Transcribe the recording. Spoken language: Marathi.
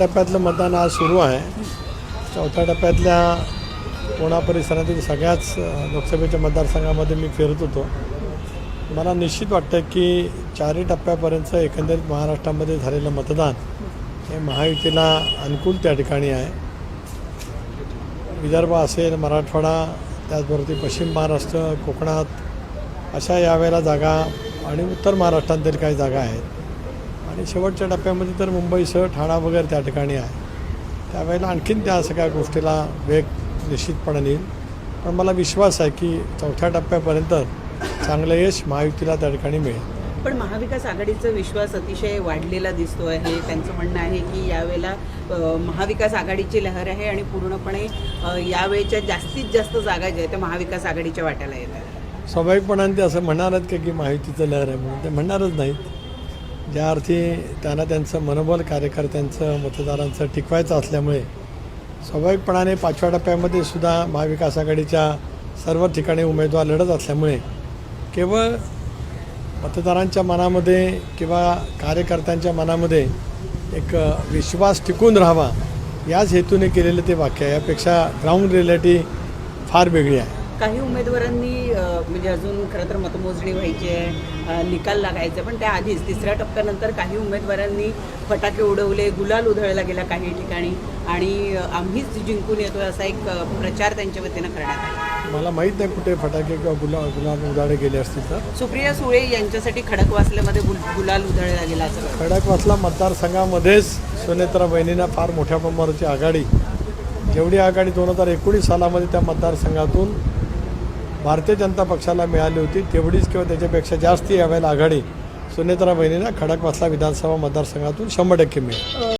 टप्प्यातलं मतदान आज सुरू आहे. चौथ्या टप्प्यातल्या पुणा परिसरातील सगळ्याच लोकसभेच्या मतदारसंघामध्ये मी फिरत होतो. मला निश्चित वाटतं की चारही टप्प्यापर्यंत एकंदरीत महाराष्ट्रामध्ये झालेलं मतदान हे महायुतीला अनुकूल त्या ठिकाणी आहे. विदर्भ असेल मराठवाडा त्याचबरोबर पश्चिम महाराष्ट्र कोकणात अशा यावेळेला जागा आणि उत्तर महाराष्ट्रातील काही जागा आहेत. आणि शेवटच्या टप्प्यामध्ये तर मुंबईसह ठाणा वगैरे त्या ठिकाणी आहे. त्यावेळेला आणखीन त्या सगळ्या गोष्टीला वेग निश्चितपणे येईल. पण मला विश्वास आहे की चौथ्या टप्प्यापर्यंत चांगलं यश महायुतीला त्या ठिकाणी मिळेल. पण महाविकास आघाडीचा विश्वास अतिशय वाढलेला दिसतो आहे त्यांचं म्हणणं आहे की यावेळेला महाविकास आघाडीची लहर आहे आणि पूर्णपणे यावेळेच्या जास्तीत जास्त जागा ज्या आहेत त्या महाविकास आघाडीच्या वाट्याला येत आहेत. स्वाभाविकपणाने ते असं म्हणणारच का की महायुतीचं लहर आहे म्हणून. ते म्हणणारच नाहीत. ज्या अर्थी त्यांना त्यांचं मनोबल कार्यकर्त्यांचं मतदारांचं टिकवायचं असल्यामुळे स्वाभाविकपणाने पाचव्या टप्प्यामध्ये सुद्धा महाविकास आघाडीच्या सर्व ठिकाणी उमेदवार लढत असल्यामुळे केवळ मतदारांच्या मनामध्ये किंवा कार्यकर्त्यांच्या मनामध्ये एक विश्वास टिकून राहावा याच हेतूने केलेलं ते वाक्य आहे. यापेक्षा ग्राउंड रिॲलिटी फार वेगळी आहे. काही उमेदवारांनी म्हणजे अजून खरं तर मतमोजणी व्हायची आहे निकाल लागायचे पण त्याआधीच तिसऱ्या टप्प्यानंतर काही उमेदवारांनी फटाके उडवले गुलाल उधळला गेला काही ठिकाणी आणि आम्हीच जिंकून येतोय असा एक प्रचार त्यांच्या वतीनं करण्यात आला. मला माहीत नाही कुठे फटाके किंवा गुला गुलाब उदाडे गेले असतील तर. सुप्रिया सुळे यांच्यासाठी खडकवासल्यामध्ये गुल गुलाल उधळला गेला असं खडकवासला मतदारसंघामध्येच सुनेत्रा बहिणींना फार मोठ्या प्रमाणाची आघाडी. जेवढी आघाडी दोन हजार एकोणीस सालामध्ये त्या मतदारसंघातून भारतीय जनता पक्षाला मिळाली होती तेवढीच किंवा त्याच्यापेक्षा जास्त यावेळेला आघाडी सुनेत्रा बहिणींना खडकवासला विधानसभा मतदारसंघातून शंभर टक्के मिळेल.